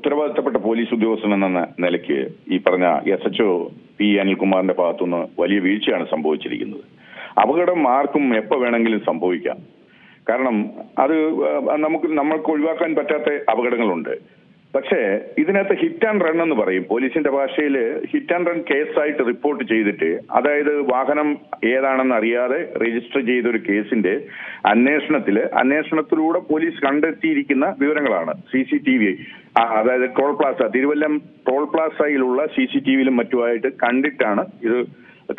ഉത്തരവാദിത്തപ്പെട്ട പോലീസ് ഉദ്യോഗസ്ഥൻ എന്ന നിലയ്ക്ക് ഈ പറഞ്ഞ എസ് എച്ച് ഒ പി അനിൽകുമാറിന്റെ ഭാഗത്തുനിന്ന് വലിയ വീഴ്ചയാണ് സംഭവിച്ചിരിക്കുന്നത്. അപകടം ആർക്കും എപ്പോ വേണമെങ്കിലും സംഭവിക്കാം. കാരണം അത് നമുക്ക് നമ്മൾക്ക് ഒഴിവാക്കാൻ പറ്റാത്ത അപകടങ്ങളുണ്ട്. പക്ഷേ ഇതിനകത്ത് ഹിറ്റ് ആൻഡ് റൺ എന്ന് പറയും. പോലീസിന്റെ ഭാഷയിൽ ഹിറ്റ് ആൻഡ് റൺ കേസായിട്ട് റിപ്പോർട്ട് ചെയ്തിട്ട് അതായത് വാഹനം ഏതാണെന്ന് അറിയാതെ രജിസ്റ്റർ ചെയ്ത ഒരു കേസിന്റെ അന്വേഷണത്തിൽ അന്വേഷണത്തിലൂടെ പോലീസ് കണ്ടെത്തിയിരിക്കുന്ന വിവരങ്ങളാണ് സി സി ടി വി അതായത് ടോൾ പ്ലാസ തിരുവല്ലം ടോൾ പ്ലാസയിലുള്ള സി സി ടി വിയിലും മറ്റുമായിട്ട് കണ്ടിട്ടാണ് ഇത്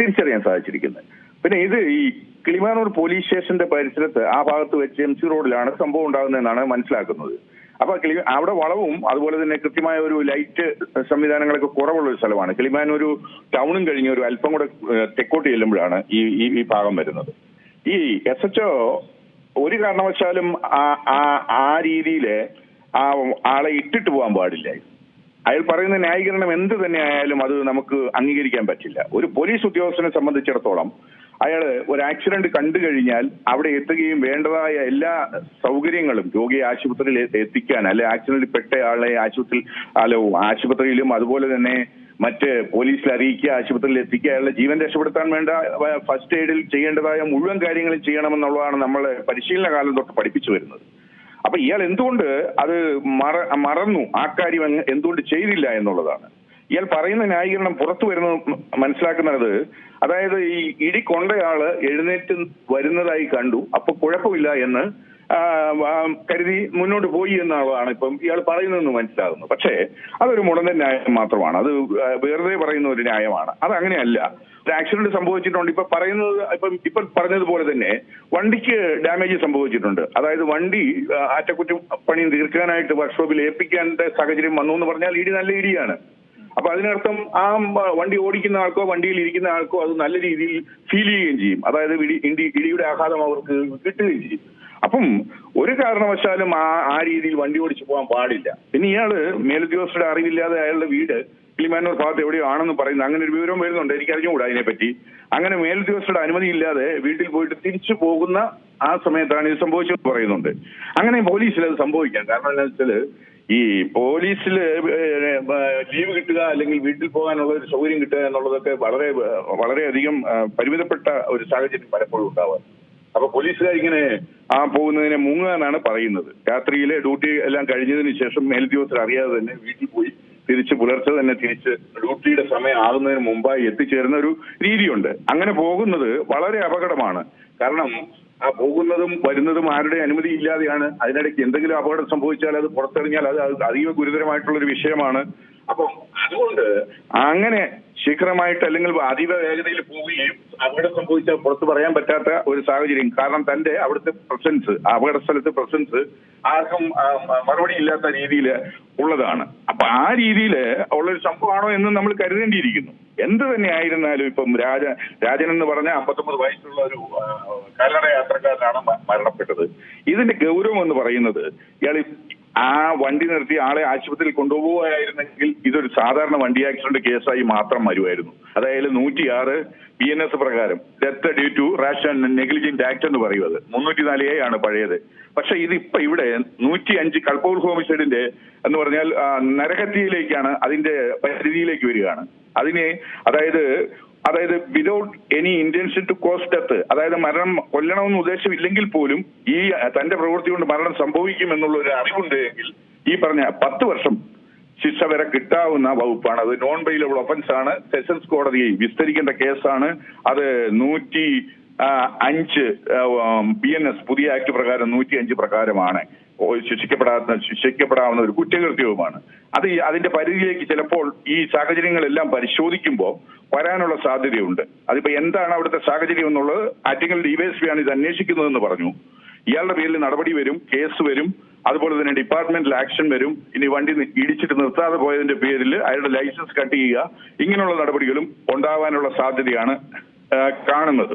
തിരിച്ചറിയാൻ സാധിച്ചിരിക്കുന്നത്. പിന്നെ ഇത് ഈ കിളിമാനൂർ പോലീസ് സ്റ്റേഷന്റെ പരിസരത്ത് ആ ഭാഗത്ത് വെച്ച് എം സി റോഡിലാണ് സംഭവം ഉണ്ടാകുന്നതെന്നാണ് മനസ്സിലാക്കുന്നത്. അപ്പൊ കിളി അവിടെ വളവും അതുപോലെ തന്നെ കൃത്യമായ ഒരു ലൈറ്റ് സംവിധാനങ്ങളൊക്കെ കുറവുള്ള ഒരു സ്ഥലമാണ്. കിളിമാൻ ഒരു ടൗണും കഴിഞ്ഞ് ഒരു അല്പം കൂടെ തെക്കോട്ട് ചെല്ലുമ്പോഴാണ് ഈ ഈ ഭാഗം വരുന്നത്. ഈ എസ് എച്ച് ഒരു കാരണവശാലും ആ ആ- രീതിയിൽ ആ ആളെ ഇട്ടിട്ട് പോകാൻ പാടില്ല. അയാൾ പറയുന്ന ന്യായീകരണം എന്ത് തന്നെ ആയാലും അത് നമുക്ക് അംഗീകരിക്കാൻ പറ്റില്ല. ഒരു പോലീസ് ഉദ്യോഗസ്ഥനെ സംബന്ധിച്ചിടത്തോളം അയാൾ ഒരു ആക്സിഡന്റ് കണ്ടു കഴിഞ്ഞാൽ അവിടെ എത്തുകയും വേണ്ടതായ എല്ലാ സൗകര്യങ്ങളും രോഗിയെ ആശുപത്രിയിൽ എത്തിക്കാൻ അല്ലെ ആക്സിഡന്റിൽ പെട്ട ആളെ ആശുപത്രി അല്ല ആശുപത്രിയിലും അതുപോലെ തന്നെ മറ്റ് പോലീസിൽ അറിയിക്കുക ആശുപത്രിയിൽ എത്തിക്കുക അയാളുടെ ജീവൻ രക്ഷപ്പെടുത്താൻ വേണ്ട ഫസ്റ്റ് എയ്ഡിൽ ചെയ്യേണ്ടതായ മുഴുവൻ കാര്യങ്ങളും ചെയ്യണമെന്നുള്ളതാണ് നമ്മളെ പരിശീലന കാലം തൊട്ട് പഠിപ്പിച്ചു വരുന്നത്. അപ്പൊ ഇയാൾ എന്തുകൊണ്ട് അത് മറ മറന്നു? ആ കാര്യം എന്തുകൊണ്ട് ചെയ്തില്ല എന്നുള്ളതാണ്. ഇയാൾ പറയുന്ന ന്യായീകരണം പുറത്തു വരുന്നത് മനസ്സിലാക്കുന്നത് അതായത് ഈ ഇടി കൊണ്ടയാൾ എഴുന്നേറ്റ് വരുന്നതായി കണ്ടു. അപ്പൊ കുഴപ്പമില്ല എന്ന് കരുതി മുന്നോട്ട് പോയി എന്നുള്ളതാണ് ഇപ്പം ഇയാൾ പറയുന്നതെന്ന് മനസ്സിലാകുന്നു. പക്ഷേ അതൊരു മുടന്തൻ ന്യായം മാത്രമാണ്. അത് വെറുതെ പറയുന്ന ഒരു ന്യായമാണ്. അത് അങ്ങനെയല്ല. ഒരു ആക്സിഡന്റ് സംഭവിച്ചിട്ടുണ്ട്. ഇപ്പൊ പറയുന്നത് ഇപ്പം ഇപ്പൊ പറഞ്ഞതുപോലെ തന്നെ വണ്ടിക്ക് ഡാമേജ് സംഭവിച്ചിട്ടുണ്ട്. അതായത് വണ്ടി ആറ്റക്കുറ്റി പണി തീർക്കാനായിട്ട് വർക്ക്ഷോപ്പിൽ ഏൽപ്പിക്കേണ്ട സാഹചര്യം വന്നു എന്ന് പറഞ്ഞാൽ ഇടി നല്ല ഇടിയാണ്. അപ്പൊ അതിനർത്ഥം ആ വണ്ടി ഓടിക്കുന്ന ആൾക്കോ വണ്ടിയിൽ ഇരിക്കുന്ന ആൾക്കോ അത് നല്ല രീതിയിൽ ഫീൽ ചെയ്യുകയും ചെയ്യും. അതായത് ഇടി ഇടിയുടെ ആഘാതം അവർക്ക് കിട്ടുകയും ചെയ്യും. അപ്പം ഒരു കാരണവശാലും ആ ആ രീതിയിൽ വണ്ടി ഓടിച്ചു പോകാൻ പാടില്ല. പിന്നെ ഇയാൾ മേലുദ്യോഗസ്ഥരുടെ അറിവില്ലാതെ അയാളുടെ വീട് കിളിമാനൂർ ഭാഗത്ത് എവിടെയോ ആണെന്ന് പറയുന്നത് അങ്ങനെ ഒരു വിവരം വരുന്നുണ്ട്. എനിക്ക് അറിഞ്ഞുകൂടാ അതിനെപ്പറ്റി അങ്ങനെ മേലുദ്യോഗസ്ഥരുടെ അനുമതി ഇല്ലാതെ വീട്ടിൽ പോയിട്ട് തിരിച്ചു പോകുന്ന ആ സമയത്താണ് ഇത് സംഭവിച്ചതെന്ന് പറയുന്നുണ്ട്. അങ്ങനെ പോലീസിൽ അത് സംഭവിക്കാം. കാരണം എന്താ വെച്ചാൽ ഈ പോലീസിൽ ലീവ് കിട്ടുക അല്ലെങ്കിൽ വീട്ടിൽ പോകാനുള്ള ഒരു സൗകര്യം കിട്ടുക എന്നുള്ളതൊക്കെ വളരെ വളരെയധികം പരിമിതപ്പെട്ട ഒരു സാഹചര്യം പലപ്പോഴും ഉണ്ടാവാറ് അപ്പൊ പോലീസുകാർ ഇങ്ങനെ ആ പോകുന്നതിനെ മുങ്ങാനാണ് പറയുന്നത്. രാത്രിയിലെ ഡ്യൂട്ടി എല്ലാം കഴിഞ്ഞതിന് ശേഷം മേലുദ്യോഗസ്ഥർ അറിയാതെ തന്നെ വീട്ടിൽ പോയി തിരിച്ച് പുലർച്ചെ തന്നെ തിരിച്ച് ഡ്യൂട്ടിയുടെ സമയം ആകുന്നതിന് മുമ്പായി എത്തിച്ചേരുന്ന ഒരു രീതിയുണ്ട്. അങ്ങനെ പോകുന്നത് വളരെ അപകടമാണ്. കാരണം ആ പോകുന്നതും വരുന്നതും ആരുടെ അനുമതി ഇല്ലാതെയാണ് അതിനിടയ്ക്ക് എന്തെങ്കിലും അപകടം സംഭവിച്ചാൽ അത് പുറത്തെറിഞ്ഞാൽ അത് അത് അതീവ ഗുരുതരമായിട്ടുള്ള ഒരു വിഷയമാണ്. അപ്പം അതുകൊണ്ട് അങ്ങനെ ശീഘ്രമായിട്ട് അല്ലെങ്കിൽ അതീവ വേഗതയിൽ പോവുകയും അപകടം സംഭവിച്ചാൽ പുറത്ത് പറയാൻ പറ്റാത്ത ഒരു സാഹചര്യം. കാരണം തന്റെ അവിടുത്തെ പ്രസൻസ് അപകട സ്ഥലത്തെ പ്രസൻസ് ആർക്കും മറുപടി ഇല്ലാത്ത രീതിയിൽ ഉള്ളതാണ്. അപ്പൊ ആ രീതിയിൽ ഉള്ളൊരു സംഭവമാണോ എന്ന് നമ്മൾ കരുതേണ്ടിയിരിക്കുന്നു. എന്ത് തന്നെ ആയിരുന്നാലും ഇപ്പം രാജ രാജൻ എന്ന് പറഞ്ഞ അമ്പത്തൊമ്പത് വയസ്സുള്ള ഒരു കാൽനട യാത്രക്കാരനാണ് മരണപ്പെട്ടത്. ഇതിന്റെ ഗൗരവം എന്ന് പറയുന്നത് ഇയാൾ ആ വണ്ടി നിർത്തി ആളെ ആശുപത്രിയിൽ കൊണ്ടുപോവുകയായിരുന്നെങ്കിൽ ഇതൊരു സാധാരണ വണ്ടി ആക്സിഡന്റ് കേസായി മാത്രം വരുമായിരുന്നു. അതായത് നൂറ്റിയാറ് പി എൻ എസ് പ്രകാരം death due to rash and negligent act എന്ന് പറയുന്നത് മുന്നൂറ്റി നാല് എ ആണ് പഴയത്. പക്ഷെ ഇത് ഇപ്പൊ ഇവിടെ നൂറ്റി അഞ്ച് കൾപ്പൂർ ഹോമിസൈഡിന്റെ എന്ന് പറഞ്ഞാൽ നരഹത്യയിലേക്കാണ് അതിന്റെ പരിധിയിലേക്ക് വരികയാണ്. അതിനെ അതായത് അതായത് without any intention to cause death അതായത് മരണം കൊല്ലണമെന്ന് ഉദ്ദേശമില്ലെങ്കിൽ പോലും ഈ തന്റെ പ്രവൃത്തി കൊണ്ട് മരണം സംഭവിക്കും എന്നുള്ള ഒരു അറിവുണ്ട് എങ്കിൽ ഈ പറഞ്ഞ പത്ത് വർഷം ശിക്ഷ വരെ കിട്ടാവുന്ന വകുപ്പാണ്. അത് നോൺ ബെയിലബിൾ ഒഫൻസ് ആണ്. സെഷൻസ് കോടതി വിസ്തരിക്കേണ്ട കേസാണ് അത് നൂറ്റി അഞ്ച് ബി എൻ എസ് പുതിയ ആക്ട് പ്രകാരം നൂറ്റി അഞ്ച് പ്രകാരമാണ് ശിക്ഷിക്കപ്പെടാത്ത ശിക്ഷിക്കപ്പെടാവുന്ന ഒരു കുറ്റകൃത്യവുമാണ്. അത് അതിന്റെ പരിധിയിലേക്ക് ചിലപ്പോൾ ഈ സാഹചര്യങ്ങളെല്ലാം പരിശോധിക്കുമ്പോൾ വരാനുള്ള സാധ്യതയുണ്ട്. അതിപ്പോ എന്താണ് അവിടുത്തെ സാഹചര്യം എന്നുള്ളത് ആറ്റിങ്ങൽ ഡിവൈഎസ്പി ആണ് ഇത് അന്വേഷിക്കുന്നതെന്ന് പറഞ്ഞു. ഇയാളുടെ പേരിൽ നടപടി വരും കേസ് വരും അതുപോലെ തന്നെ ഡിപ്പാർട്ട്മെന്റൽ ആക്ഷൻ വരും. ഇനി വണ്ടി ഇടിച്ചിട്ട് നിർത്താതെ പോയതിന്റെ പേരിൽ അയാളുടെ ലൈസൻസ് കട്ട് ചെയ്യുക. ഇങ്ങനെയുള്ള നടപടികളും ഉണ്ടാവാനുള്ള സാധ്യതയാണ് കാണുന്നത്.